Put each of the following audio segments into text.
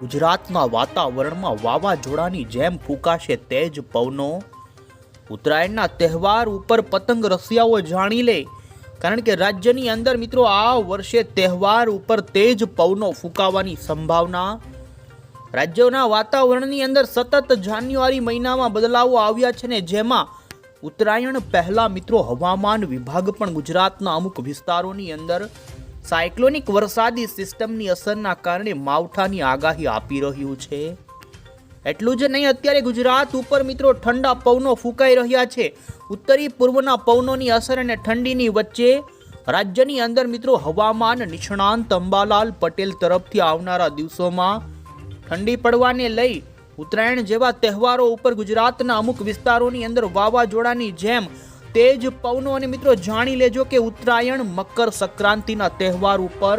ગુજરાતના વાતાવરણમાં વાવાઝોડાની જેમ ફૂંકાશે તેજ પવનો. ઉત્તરાયણના તહેવાર ઉપર પતંગ રસિયાઓ જાણી લે. કારણ કે રાજ્યની અંદર મિત્રો આ વર્ષે તહેવાર ઉપર તેજ પવનો ફૂંકાવાની સંભાવના. રાજ્યોના વાતાવરણની અંદર સતત જાન્યુઆરી મહિનામાં બદલાવો આવ્યા છે ને જેમાં ઉત્તરાયણ પહેલા મિત્રો હવામાન વિભાગ પણ ગુજરાતના અમુક વિસ્તારોની અંદર સાયક્લોનિક વરસાદી સિસ્ટમની અસરના કારણે માવઠાની આગાહી આપી રહ્યું છે. એટલું જ નહીં, અત્યારે ગુજરાત ઉપર મિત્રો ઠંડા પવનો ફૂંકાઈ રહ્યા છે. ઉત્તરી પૂર્વના પવનોની અસર અને ઠંડીની વચ્ચે રાજ્યની અંદર મિત્રો હવામાન નિષ્ણાંત અંબાલાલ પટેલ તરફથી આવનારા દિવસોમાં ઠંડી પડવાને લઈ ઉત્તરાયણ જેવા તહેવારો ઉપર ગુજરાતના અમુક વિસ્તારોની અંદર વાવાઝોડાની જેમ તેજ પવનો અને મિત્રો જાણી લેજો કે ઉત્તરાયણ મકર સંક્રાંતિના તહેવાર ઉપર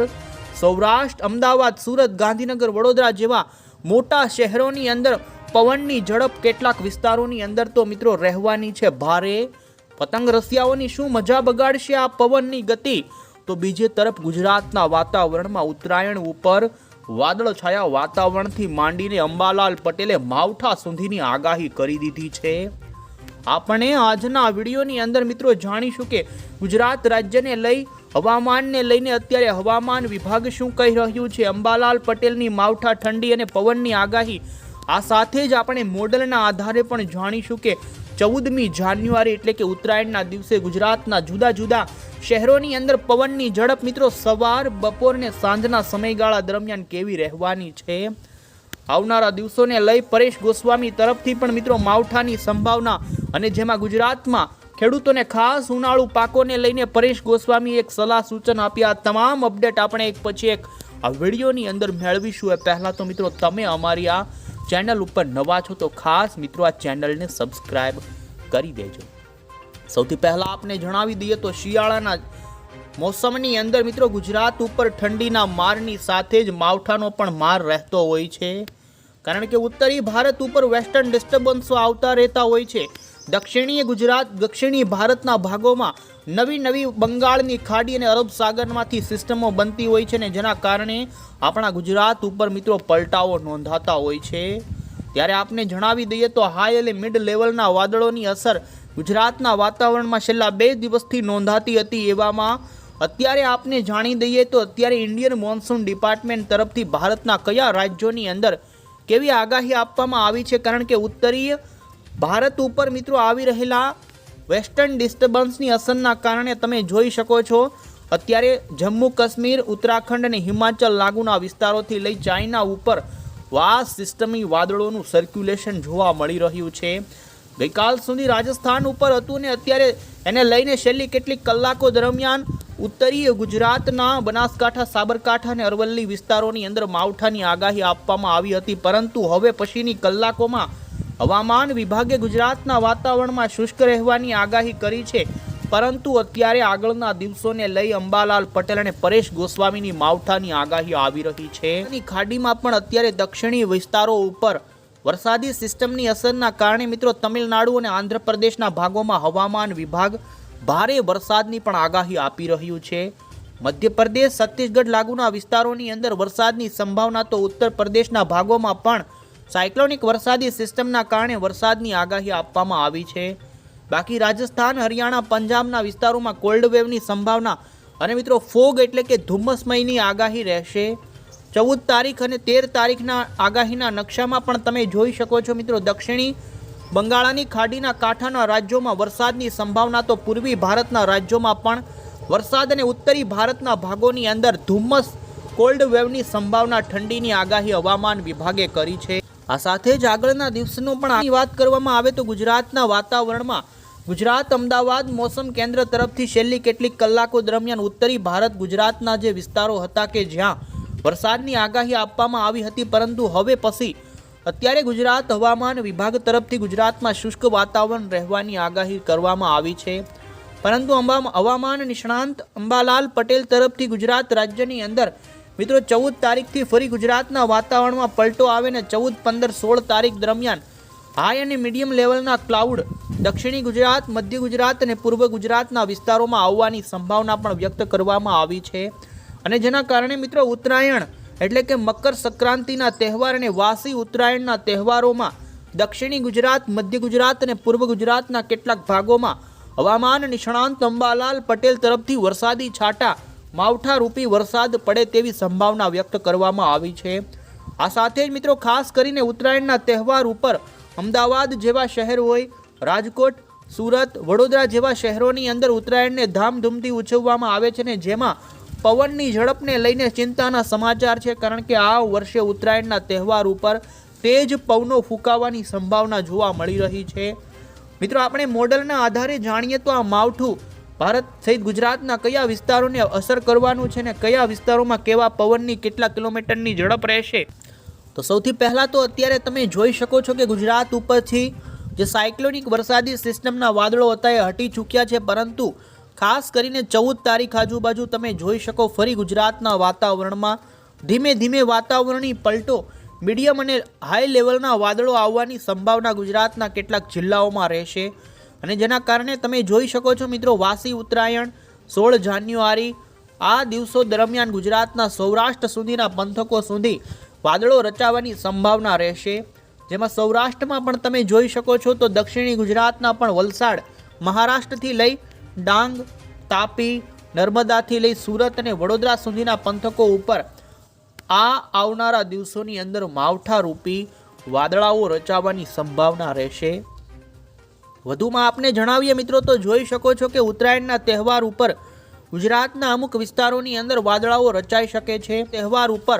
સૌરાષ્ટ્ર, અમદાવાદ, સુરત, ગાંધીનગર, વડોદરા જેવા મોટા શહેરોની અંદર પવનની ઝડપ કેટલાક વિસ્તારોની અંદર તો મિત્રો રહેવાની છે ભારે. પતંગ રસિયાઓની શું મજા બગાડશે આ પવનની ગતિ? તો બીજી તરફ ગુજરાતના વાતાવરણમાં ઉત્તરાયણ ઉપર વાદળ છાયા વાતાવરણથી માંડીને અંબાલાલ પટેલે માવઠા સુધીની આગાહી કરી દીધી છે. આપણે આજના વિડીયોની અંદર મિત્રો જાણીશું કે ગુજરાત રાજ્યને લઈ, હવામાનને લઈને અત્યારે હવામાન વિભાગ શું કહી રહ્યું છે? અંબાલાલ પટેલની માવઠા ઠંડી અને પવનની આગાહી. આ સાથે જ આપણે મોડલના આધારે પણ જાણીશું કે ચૌદમી જાન્યુઆરી એટલે કે ઉત્તરાયણના દિવસે ગુજરાતના જુદા જુદા શહેરોની અંદર પવનની ઝડપ મિત્રો સવાર, બપોર અને સાંજના સમયગાળા દરમિયાન કેવી રહેવાની છે? આવનારા દિવસોને લઈ પરેશ ગોસ્વામી તરફથી પણ મિત્રો માવઠાની સંભાવના અને જેમાં ગુજરાતમાં ખેડૂતોને ખાસ ઉનાળુ પાકોને લઈને પરેશ ગોસ્વામી એક સલાહ સૂચન આપ્યા. તમામ અપડેટ આપણે એક પછી એક આ વિડીયોની અંદર મેળવીશું. એ પહેલાં તો મિત્રો તમે અમારી આ ચેનલ ઉપર નવા છો તો ખાસ મિત્રો આ ચેનલને સબસ્ક્રાઈબ કરી દેજો. સૌથી પહેલાં આપને જણાવી દઈએ તો શિયાળાના મોસમની અંદર મિત્રો ગુજરાત ઉપર ઠંડીના મારની સાથે જ માવઠાનો પણ માર રહેતો હોય છે. કારણ કે ઉત્તરી ભારત ઉપર વેસ્ટર્ન ડિસ્ટર્બન્સો આવતા રહેતા હોય છે. દક્ષિણીય ગુજરાત, દક્ષિણી ભારતના ભાગોમાં નવી નવી બંગાળની ખાડી અને અરબ સાગરમાંથી સિસ્ટમો બનતી હોય છે ને જેના કારણે આપણા ગુજરાત ઉપર મિત્રો પલટાઓ નોંધાતા હોય છે. ત્યારે આપને જણાવી દઈએ તો હાઈ અને મિડ લેવલના વાદળોની અસર ગુજરાતના વાતાવરણમાં છેલ્લા બે દિવસથી નોંધાતી હતી એવામાં. અત્યારે આપને જાણી દઈએ તો અત્યારે ઇન્ડિયન મોન્સૂન ડિપાર્ટમેન્ટ તરફથી ભારતના કયા રાજ્યોની અંદર કેવી આગાહી આપવામાં આવી છે? કારણ કે ઉત્તરીય ભારત ઉપર મિત્રો આવી રહેલા વેસ્ટર્ન ડિસ્ટર્બન્સની અસરના કારણે તમે જોઈ શકો છો, અત્યારે જમ્મુ કાશ્મીર, ઉત્તરાખંડ અને હિમાચલ લાગુના વિસ્તારોથી લઈ ચાઇના ઉપર વાસ સિસ્ટમી વાદળોનું સર્ક્યુલેશન જોવા મળી રહ્યું છે. ગઈકાલ સુધી રાજસ્થાન ઉપર હતું ને અત્યારે એને લઈને છેલ્લી કેટલીક કલાકો દરમિયાન ઉત્તરીય ગુજરાતના બનાસકાંઠા, સાબરકાંઠા અને અરવલ્લી વિસ્તારોની અંદર માવઠાની આગાહી આપવામાં આવી હતી. પરંતુ હવે પછીની કલાકોમાં હવામાન વિભાગે ગુજરાતના વાતાવરણમાં શુષ્ક રહેવાની આગાહી કરી છે. પરંતુ અત્યારે આગળના દિવસોને લઈ અંબાલાલ પટેલ અને પરેશ ગોસ્વામીની માવઠાની આગાહી આવી રહી છે. ની ખાડીમાં પણ અત્યારે દક્ષિણી વિસ્તારો ઉપર વરસાદી સિસ્ટમની અસરના કારણે મિત્રો તમિલનાડુ અને આંધ્રપ્રદેશના ભાગોમાં હવામાન વિભાગ ભારે વરસાદની પણ આગાહી આપી રહ્યું છે. મધ્યપ્રદેશ, છત્તીસગઢ લાગુના વિસ્તારોની અંદર વરસાદની સંભાવના તો ઉત્તર પ્રદેશના ભાગોમાં પણ સાયક્લોનિક વરસાદી સિસ્ટમના કારણે વરસાદની આગાહી આપવામાં આવી છે. બાકી રાજસ્થાન, હરિયાણા, પંજાબના વિસ્તારોમાં કોલ્ડ વેવની સંભાવના અને મિત્રો ફોગ એટલે કે ધુમ્મસમયની આગાહી રહેશે. ચૌદ તારીખ અને તેર તારીખના આગાહીના નકશામાં પણ તમે જોઈ શકો છો મિત્રો દક્ષિણી બંગાળાની ખાડીના કાંઠાના રાજ્યોમાં વરસાદની સંભાવના તો પૂર્વી ભારતના રાજ્યોમાં પણ. વરસાદ અને ઉત્તરી ભારતના ભાગોની અંદર ધુમ્મસ, કોલ્ડ વેવની સંભાવના ઠંડીની આગાહી હવામાન વિભાગે કરી છે. આ સાથે જ આગળના દિવસનું પણ આની વાત કરવામાં આવે તો ગુજરાતના વાતાવરણમાં ગુજરાત, અમદાવાદ, મોસમ કેન્દ્ર તરફથી છેલ્લી કેટલીક કલાકો દરમિયાન ઉત્તરી ભારત, ગુજરાતના જે વિસ્તારો હતા કે જ્યાં વરસાદની આગાહી આપવામાં આવી હતી પરંતુ હવે પછી અત્યારે ગુજરાત હવામાન વિભાગ તરફથી ગુજરાતમાં શુષ્ક વાતાવરણ રહેવાની આગાહી કરવામાં આવી છે. પરંતુ હવામાન નિષ્ણાંત અંબાલાલ પટેલ તરફથી ગુજરાત રાજ્યની અંદર, મિત્રો ચૌદ તારીખથી ફરી ગુજરાતના વાતાવરણમાં પલટો આવે ને ચૌદ, પંદર, સોળ તારીખ દરમિયાન હાઈ અને મીડિયમ લેવલના ક્લાઉડ દક્ષિણી ગુજરાત, મધ્ય ગુજરાત અને પૂર્વ ગુજરાતના વિસ્તારોમાં આવવાની સંભાવના પણ વ્યક્ત કરવામાં આવી છે. અને જેના કારણે, મિત્રો ઉત્તરાયણ એટલે કે મકર સંક્રાંતિના તહેવાર અને વાસી ઉત્તરાયણના તહેવારોમાં દક્ષિણી ગુજરાત, મધ્ય ગુજરાત અને પૂર્વ ગુજરાતના કેટલાક ભાગોમાં હવામાન નિષ્ણાંત અંબાલાલ પટેલ તરફથી વરસાદી છાંટા માવઠા રૂપી વરસાદ પડે તેવી સંભાવના વ્યક્ત કરવામાં આવી છે. આ સાથે જ મિત્રો ખાસ કરીને ઉત્તરાયણના તહેવાર ઉપર અમદાવાદ જેવા શહેર હોય, રાજકોટ, સુરત, વડોદરા જેવા શહેરોની અંદર ઉત્તરાયણને ધામધૂમથી ઉજવવામાં આવે છે ને જેમાં પવનની ઝડપને લઈને ચિંતાના સમાચાર છે, કારણ કે આ વર્ષે ઉત્તરાયણના તહેવાર ઉપર તેજ પવનો ફૂંકાવાની સંભાવના જોવા મળી રહી છે. મિત્રો, આપણે મોડલના આધારે જાણીએ તો આ માવઠું ભારત સહિત ગુજરાતના કયા વિસ્તારોને અસર કરવાનું છે ને કયા વિસ્તારોમાં કેવા પવનની કેટલા કિલોમીટરની ઝડપ રહેશે? તો સૌથી પહેલાં તો અત્યારે તમે જોઈ શકો છો કે ગુજરાત ઉપરથી જે સાયક્લોનિક વરસાદી સિસ્ટમના વાદળો હતા એ હટી ચૂક્યા છે, પરંતુ ખાસ કરીને ચૌદ તારીખ આજુબાજુ તમે જોઈ શકો ફરી ગુજરાતના વાતાવરણમાં. ધીમે ધીમે વાતાવરણની પલટો મીડિયમ અને હાઈ લેવલના વાદળો આવવાની સંભાવના ગુજરાતના કેટલાક જિલ્લાઓમાં રહેશે. અને જેના કારણે તમે જોઈ શકો છો મિત્રો, વાસી, ઉત્તરાયણ, સોળ જાન્યુઆરી, આ દિવસો દરમિયાન ગુજરાતના સૌરાષ્ટ્ર સુધીના પંથકો સુધી વાદળો રચાવાની સંભાવના રહેશે. જેમાં સૌરાષ્ટ્રમાં પણ તમે જોઈ શકો છો તો દક્ષિણી ગુજરાતના પણ વલસાડ, મહારાષ્ટ્રથી લઈ ડાંગ, તાપી, નર્મદાથી લઈ સુરત અને વડોદરા સુધીના પંથકો ઉપર આ આવનારા દિવસોની અંદર માવઠા રૂપી વાદળાઓ રચાવાની સંભાવના રહેશે. વધુમાં આપને જણાવીએ મિત્રો, તો જોઈ શકો છો કે ઉત્તરાયણના તહેવાર ઉપર ગુજરાતના અમુક વિસ્તારોની અંદર વાદળાઓ રચાઈ શકે છે. તહેવાર ઉપર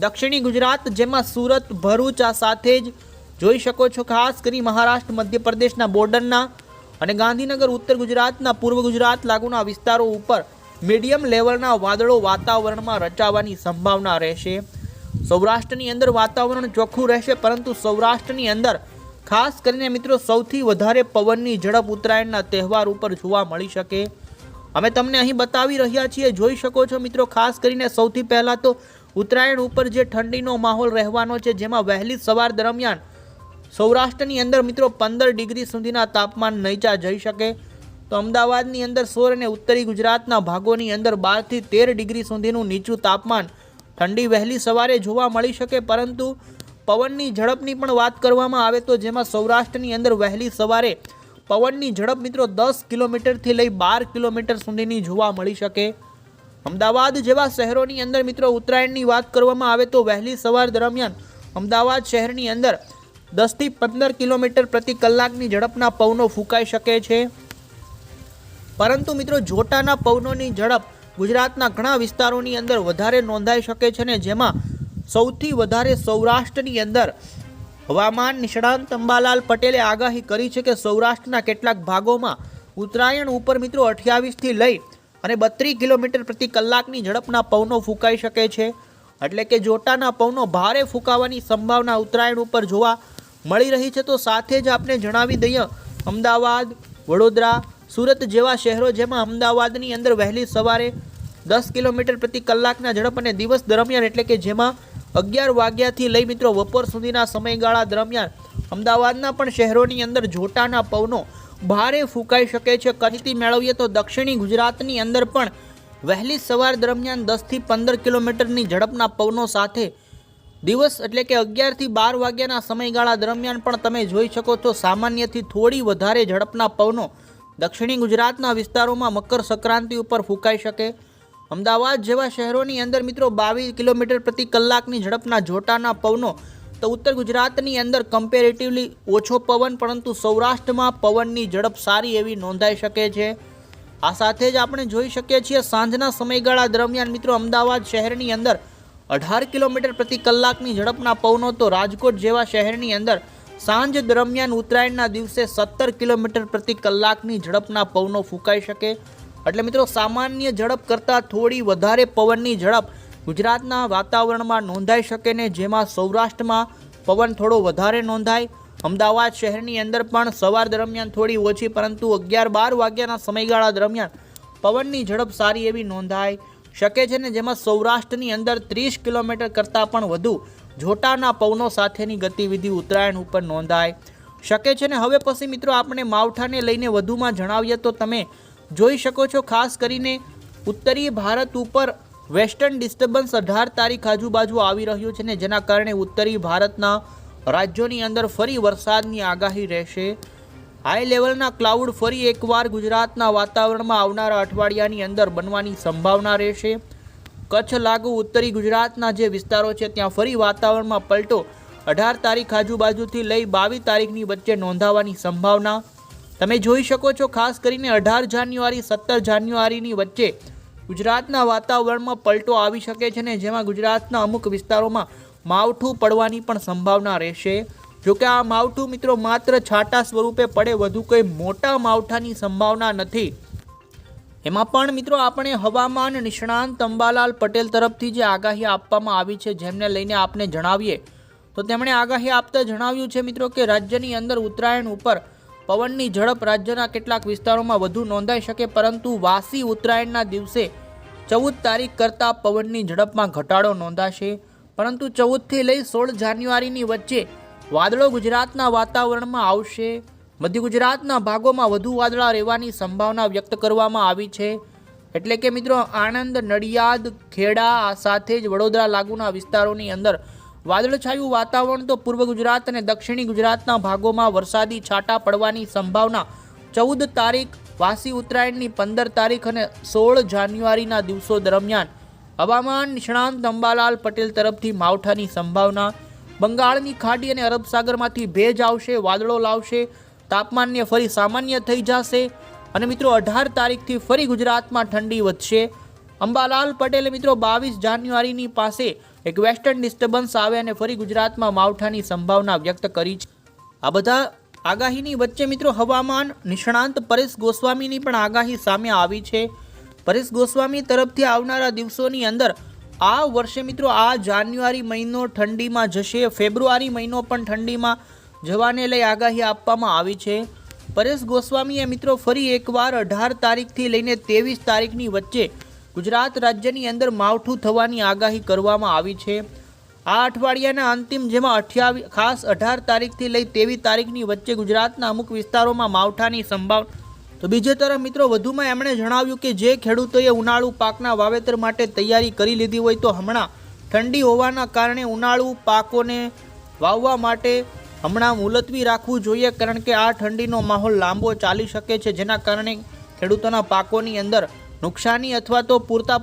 દક્ષિણી ગુજરાત, જેમાં સુરત, ભરૂચ આ સાથે જ જોઈ શકો છો, ખાસ કરી મહારાષ્ટ્ર, મધ્યપ્રદેશના બોર્ડરના અને ગાંધીનગર, ઉત્તર ગુજરાતના પૂર્વ ગુજરાત લાગુના વિસ્તારો ઉપર મીડિયમ લેવલના વાદળો વાતાવરણમાં રચાવાની સંભાવના રહેશે. સૌરાષ્ટ્રની અંદર વાતાવરણ ચોખ્ખું રહેશે, પરંતુ સૌરાષ્ટ્રની અંદર ખાસ કરીને મિત્રો સૌથી વધારે પવનની ઝડપ ઉત્તરાયણના તહેવાર ઉપર જોવા મળી શકે. અમે તમને અહીં બતાવી રહ્યા છીએ, જોઈ શકો છો મિત્રો, ખાસ કરીને સૌથી પહેલાં તો ઉત્તરાયણ ઉપર જે ઠંડીનો માહોલ રહેવાનો છે, જેમાં વહેલી સવાર દરમિયાન સૌરાષ્ટ્રની અંદર મિત્રો પંદર ડિગ્રી સુધીના તાપમાન નીચા જઈ શકે. તો અમદાવાદની અંદર સોર અને ઉત્તરી ગુજરાતના ભાગોની અંદર બારથી તેર ડિગ્રી સુધીનું નીચું તાપમાન ઠંડી વહેલી સવારે જોવા મળી શકે, પરંતુ પવનની ઝડપની પણ વાત કરવામાં આવે તો જેમાં સૌરાષ્ટ્રની અંદર વહેલી સવારે પવનની ઝડપ મિત્રો દસ કિલોમીટરથી લઈ બાર કિલોમીટર સુધીની જોવા મળી શકે. અમદાવાદ જેવા શહેરોની અંદર મિત્રો ઉત્તરાયણની વાત કરવામાં આવે તો વહેલી સવાર દરમિયાન અમદાવાદ શહેરની અંદર દસથી પંદર કિલોમીટર પ્રતિ કલાકની ઝડપના પવનો ફૂંકાઈ શકે છે. પરંતુ મિત્રો, જોટાના પવનોની ઝડપ ગુજરાતના ઘણા વિસ્તારોની અંદર વધારે નોંધાઈ શકે છે ને જેમાં સૌથી વધારે સૌરાષ્ટ્રની અંદર હવામાન નિષ્ણાંત અંબાલાલ પટેલે આગાહી કરી છે કે સૌરાષ્ટ્રના કેટલાક ભાગોમાં ઉત્તરાયણ ઉપર મિત્રો અઠ્યાવીસથી લઈ અને બત્રીસ કિલોમીટર પ્રતિ કલાકની ઝડપના પવનો ફૂંકાઈ શકે છે. એટલે કે જોટાના પવનો ભારે ફૂંકાવાની સંભાવના ઉત્તરાયણ ઉપર જોવા મળી રહી છે, તો સાથે જ આપણે જણાવી દઈએ, અમદાવાદ, વડોદરા, સુરત જેવા શહેરો જેમાં અમદાવાદની અંદર વહેલી સવારે દસ કિલોમીટર પ્રતિ કલાકના ઝડપ અને દિવસ દરમિયાન, એટલે કે જેમાં અગિયાર વાગ્યાથી લઈ મિત્રો, બપોર સુધીના સમયગાળા દરમિયાન, અમદાવાદના પણ શહેરોની અંદર જોટાના પવનો ભારે ફૂંકાઈ શકે છે. કચ્છથી મેળવીએ તો દક્ષિણી ગુજરાતની અંદર પણ વહેલી સવાર દરમિયાન દસથી પંદર કિલોમીટરની ઝડપના પવનો સાથે દિવસ એટલે કે અગિયારથી બાર વાગ્યાના સમયગાળા દરમિયાન પણ તમે જોઈ શકો છો સામાન્યથી થોડી વધારે ઝડપના પવનો દક્ષિણી ગુજરાતના વિસ્તારોમાં મકર સંક્રાંતિ ઉપર ફૂંકાઈ શકે. અમદાવાદ જેવા શહેરોની અંદર મિત્રો બાવીસ કિલોમીટર પ્રતિ કલાકની ઝડપના જોટાના પવનો તો ઉત્તર ગુજરાતની અંદર કમ્પેરેટિવલી ઓછો પવન પરંતુ સૌરાષ્ટ્રમાં પવનની ઝડપ સારી એવી નોંધાઈ શકે છે. આ સાથે જ આપણે જોઈ શકીએ છીએ સાંજના સમયગાળા દરમિયાન મિત્રો અમદાવાદ શહેરની અંદર અઢાર કિલોમીટર પ્રતિ કલાકની ઝડપના પવનો તો રાજકોટ જેવા શહેરની અંદર સાંજ દરમિયાન ઉત્તરાયણના દિવસે સત્તર કિલોમીટર પ્રતિ કલાકની ઝડપના પવનો ફૂંકાઈ શકે. એટલે મિત્રો, સામાન્ય ઝડપ કરતાં થોડી વધારે પવનની ઝડપ ગુજરાતના વાતાવરણમાં નોંધાઈ શકે ને જેમાં સૌરાષ્ટ્રમાં પવન થોડો વધારે નોંધાય. અમદાવાદ શહેરની અંદર પણ સવાર દરમિયાન થોડી ઓછી, પરંતુ અગિયાર બાર વાગ્યાના સમયગાળા દરમિયાન પવનની ઝડપ સારી એવી નોંધાય. શકે છે ને, જેમાં સૌરાષ્ટ્રની અંદર ત્રીસ કિલોમીટર કરતાં પણ વધુ જોટાના પવનો સાથેની ગતિવિધિ ઉત્તરાયણ ઉપર નોંધાય. શકે છે ને, હવે પછી મિત્રો આપણે માવઠાને લઈને વધુમાં જણાવીએ તો તમે જોઈ શકો છો, ખાસ કરીને ઉત્તરીય ભારત ઉપર વેસ્ટર્ન ડિસ્ટર્બન્સ અઢાર તારીખ આજુબાજુ આવી રહ્યું છે ને, જેના કારણે ઉત્તરી ભારતના રાજ્યોની અંદર ફરી વરસાદની આગાહી રહેશે. હાઈ લેવલના ક્લાઉડ ફરી એકવાર ગુજરાતના વાતાવરણમાં આવનારા અઠવાડિયાની અંદર બનવાની સંભાવના રહેશે. કચ્છ લાગુ, ઉત્તરી ગુજરાતના જે વિસ્તારો છે, ત્યાં ફરી વાતાવરણમાં પલટો. અઢાર તારીખ આજુબાજુથી લઈ બાવીસ તારીખની વચ્ચે નોંધાવાની સંભાવના. તમે જોઈ શકો છો, ખાસ કરીને અઢાર જાન્યુઆરી, સત્તર જાન્યુઆરીની વચ્ચે ગુજરાતના વાતાવરણમાં પલટો આવી શકે છે ને જેમાં ગુજરાતના અમુક વિસ્તારોમાં માવઠું પડવાની પણ સંભાવના રહેશે. જોકે આ માવઠું મિત્રો માત્ર છાટા સ્વરૂપે પડે, વધુ કોઈ મોટા માવઠાની સંભાવના નથી. એમાં પણ મિત્રો આપણે હવામાન નિષ્ણાંત અંબાલાલ પટેલ તરફથી જે આગાહી આપવામાં આવી છે જેમને લઈને આપને જણાવીએ, તો તેમણે આગાહી આપતા જણાવ્યું છે મિત્રો કે રાજ્યની અંદર ઉત્તરાયણ ઉપર પવનની ઝડપ રાજ્યના કેટલાક વિસ્તારોમાં વધુ નોંધાઈ શકે, પરંતુ વાસી ઉત્તરાયણના દિવસે ચૌદ તારીખ કરતાં પવનની ઝડપમાં ઘટાડો નોંધાશે. પરંતુ ચૌદથી લઈ સોળ જાન્યુઆરીની વચ્ચે વાદળો ગુજરાતના વાતાવરણમાં આવશે. મધ્ય ગુજરાતના ભાગોમાં વધુ વાદળા રહેવાની સંભાવના વ્યક્ત કરવામાં આવી છે. એટલે કે મિત્રો, આણંદ, નડિયાદ, ખેડા, આ સાથે જ વડોદરા લાગુના વિસ્તારોની અંદર વાદળછાયું વાતાવરણ તો પૂર્વ ગુજરાત અને દક્ષિણી ગુજરાતના ભાગોમાં વરસાદી છાંટા પડવાની સંભાવના ચૌદ તારીખ, વાસી ઉત્તરાયણની પંદર તારીખ અને સોળ જાન્યુઆરીના દિવસો દરમિયાન હવામાન નિષ્ણાંત અંબાલાલ પટેલ તરફથી માવઠાની સંભાવના બંગાળની ખાડી અને અરબ સાગરમાંથી ભેજ આવશે, વાદળો લાવશે, તાપમાનને ફરી સામાન્ય થઈ જશે અને મિત્રો અઢાર તારીખથી ફરી ગુજરાતમાં ઠંડી વધશે. અંબાલાલ પટેલે મિત્રો બાવીસ જાન્યુઆરીની પાસે એક વેસ્ટર્ન ડિસ્ટર્બન્સ આવે અને ફરી ગુજરાતમાં માવઠાની સંભાવના વ્યક્ત કરી છે. આ બધા આગાહીની વચ્ચે મિત્રો હવામાન નિષ્ણાંત પરેશ ગોસ્વામીની પણ આગાહી સામે આવી છે. પરેશ ગોસ્વામી તરફથી આવનારા દિવસોની અંદર આ વર્ષે મિત્રો આ જાન્યુઆરી મહિનો ઠંડીમાં જશે, ફેબ્રુઆરી મહિનો પણ ઠંડીમાં જવાને લઈ આગાહી આપવામાં આવી છે. પરેશ ગોસ્વામીએ મિત્રો ફરી એકવાર અઢાર તારીખથી લઈને ત્રેવીસ તારીખની વચ્ચે ગુજરાત રાજ્યની અંદર માવઠું થવાની આગાહી કરવામાં આવી છે. આ અઠવાડિયાના અંતિમ જેમાં અઠ્યાવીસ ખાસ અઢાર તારીખથી લઈ ત્રેવીસ તારીખની વચ્ચે ગુજરાતના અમુક વિસ્તારોમાં માવઠાની સંભાવના તો બીજી તરફ મિત્રો, વધુમાં એમણે જણાવ્યું કે જે ખેડૂતોએ ઉનાળુ પાકના વાવેતર માટે તૈયારી કરી લીધી હોય તો હમણાં ઠંડી હોવાના કારણે ઉનાળુ પાકોને વાવવા માટે હમણાં મુલતવી રાખવું જોઈએ, કારણ કે આ ઠંડીનો માહોલ લાંબો ચાલી શકે છે, જેના કારણે ખેડૂતોના પાકોની અંદર નુકસાની અથવા તો પૂરતા